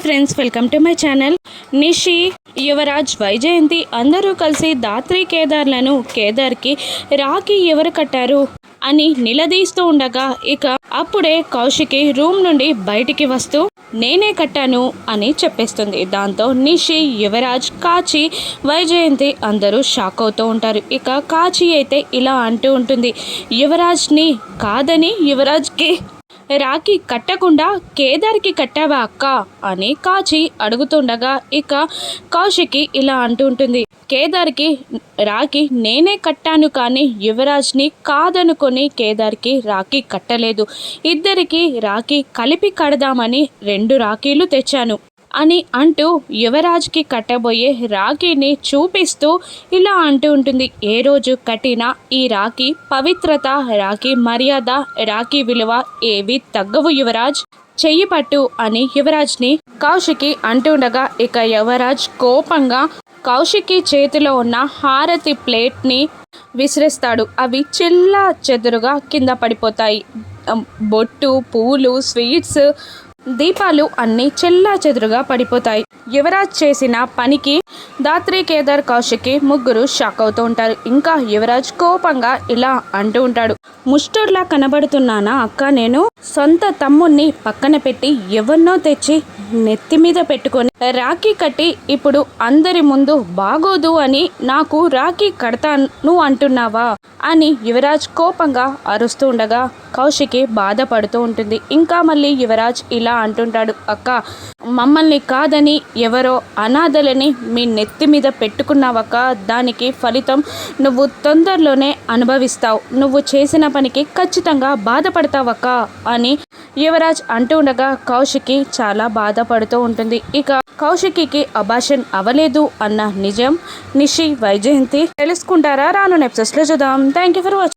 Hi friends welcome to my channel Nishi Yuvaraj Vaijayanti అందరూ కలిసి దాత్రి కేదార్లను కేదార్కి రాఖీ ఎవరు కట్టారు అని నిలదీస్తూ ఉండగా ఇక అప్పుడే కౌశికి రూమ్ నుండి బయటికి వస్తూ నేనే కట్టాను అని చెప్పేస్తుంది. దాంతో నిషి యువరాజ్ కాచి వైజయంతి అందరూ షాక్ అవుతూ ఉంటారు. ఇక కాచి అయితే ఇలా అంటూ ఉంటుంది యువరాజ్ని కాదని యువరాజ్కి రాఖీ కట్టకుండా కేదార్కి కట్టావా అక్క? అని కాచి అడుగుతుండగా ఇక కౌశికి ఇలా అంటుంటుంది కేదార్కి రాఖీ నేనే కట్టాను కానీ యువరాజ్ని కాదనుకొని కేదార్కి రాఖీ కట్టలేదు. ఇద్దరికి రాఖీ కలిపి కడదామని రెండు రాఖీలు తెచ్చాను. అని అంటూ యువరాజ్కి కట్టబోయే రాఖీని చూపిస్తూ ఇలా అంటూ ఉంటుంది. ఏ రోజు కట్టిన ఈ రాఖీ పవిత్రత రాఖీ మర్యాద రాఖీ విలువ ఏవి తగ్గవు యువరాజ్. చెయ్యి పట్టు అని యువరాజ్ని కౌశికి అంటుండగా ఇక యువరాజ్ కోపంగా కౌశికి చేతిలో ఉన్న హారతి ప్లేట్ని విసిరేస్తాడు. అవి చిల్ల చెదురుగా కింద పడిపోతాయి. బొట్టు పూలు స్వీట్స్ దీపాలు అన్నీ చెల్లా చెదురుగా పడిపోతాయి. యువరాజ్ చేసిన పనికి దాత్రి కేదార్ కౌశికి ముగ్గురు షాక్ అవుతూ ఉంటారు. ఇంకా యువరాజ్ కోపంగా ఇలా అంటూ ఉంటాడు. ముష్టోడ్లా కనబడుతున్నానా అక్క నేను? సొంత తమ్ముణ్ణి పక్కన పెట్టి ఎవరినో తెచ్చి నెత్తి మీద పెట్టుకొని రాఖీ కట్టి ఇప్పుడు అందరి ముందు బాగోదు అని నాకు రాఖీ కడతాను అంటున్నావా? అని యువరాజ్ కోపంగా అరుస్తూ ఉండగా కౌశికి బాధపడుతూ ఉంటుంది. ఇంకా మళ్ళీ యువరాజ్ ఇలా అంటుంటాడు అక్క మమ్మల్ని కాదని ఎవరో అనాథలని మీ నెత్తి మీద పెట్టుకున్నావక్క. దానికి ఫలితం నువ్వు తొందరలోనే అనుభవిస్తావు. నువ్వు చేసిన పనికి ఖచ్చితంగా బాధపడతావక్క అని యువరాజ్ అంటూ ఉండగా కౌశికి చాలా బాధపడుతూ ఉంటుంది. ఇక కౌశికి అభాషన్ అవ్వలేదు అన్న నిజం. నిషి వైజయంతి తెలుసుకుంటారా? రాను నెప్సెస్లో చూద్దాం. Thank you for watching